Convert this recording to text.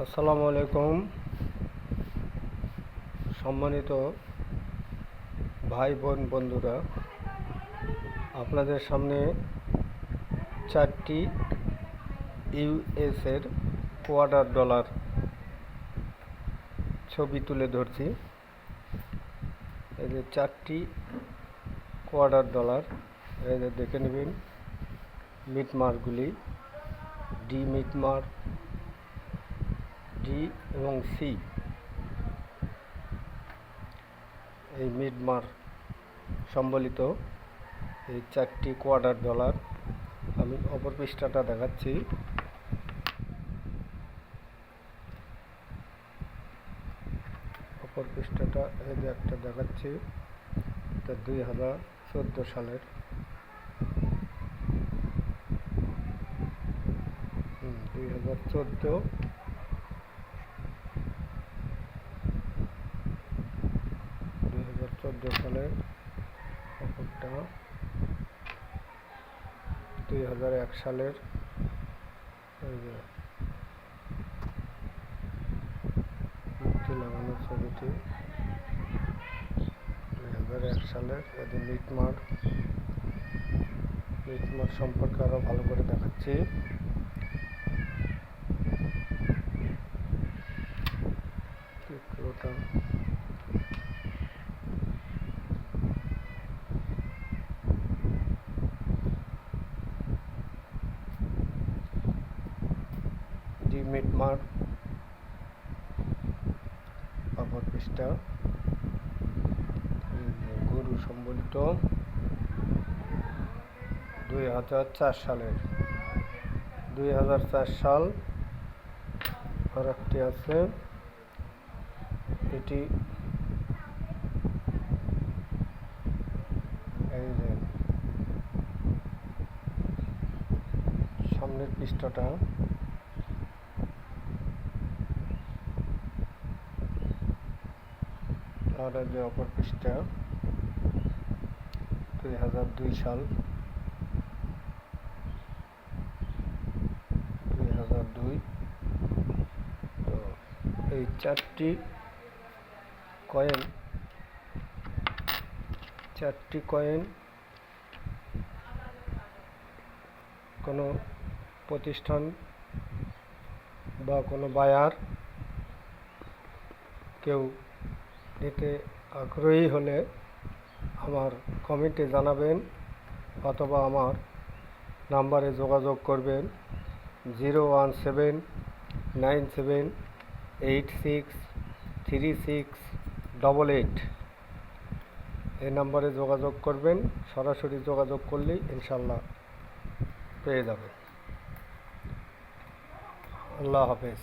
আসসালামু আলাইকুম। সম্মানিত ভাই বোন বন্ধুরা, আপনাদের সামনে চারটি ইউএসের কোয়ার্টার ডলার ছবি তুলে ধরছি। এই যে চারটি কোয়ার্টার ডলার এই যে দেখে নেবেন, মিটমারগুলি ডি মিটমার ডি এবং সি এই মিডমার সম্বলিত এই চারটি কোয়ার্টার ডলার আমি অপর পৃষ্ঠাটা দেখাচ্ছি। অপর পৃষ্ঠাটা এই যে একটা দেখাচ্ছি, এটা দুই হাজার চোদ্দ সালের। দুই হাজার চোদ্দ দুই চোদ্দ অপরটা দুই হাজার এক সালের মুক্তি লাগানো ছবিটি। দুই হাজার এক সালের এদের মিটমার মিটমার সম্পর্কে আরও ভালো করে দেখাচ্ছি। পুরোটা মিটমার অপর পৃষ্ঠা গরু সম্বলিত। দুই হাজার চার সালের। দুই হাজার চার সাল আর একটি আছে। এটি সামনের পৃষ্ঠাটা। এই যে অপর পৃষ্ঠা, দুই হাজার দুই সাল, দুই হাজার দুই। তো এই চারটি কয়েন চারটি কয়েন কোনো প্রতিষ্ঠান বা কোনো বায়ার কেউ নিতে আগ্রহী হলে আমার কমেন্টে জানাবেন অথবা আমার নাম্বারে যোগাযোগ করবেন zero one seven nine seven eight six three six double eight. এই নাম্বারে যোগাযোগ করবেন, সরাসরি যোগাযোগ করলেই ইনশাল্লাহ পেয়ে যাবেন। আল্লাহ হাফেজ।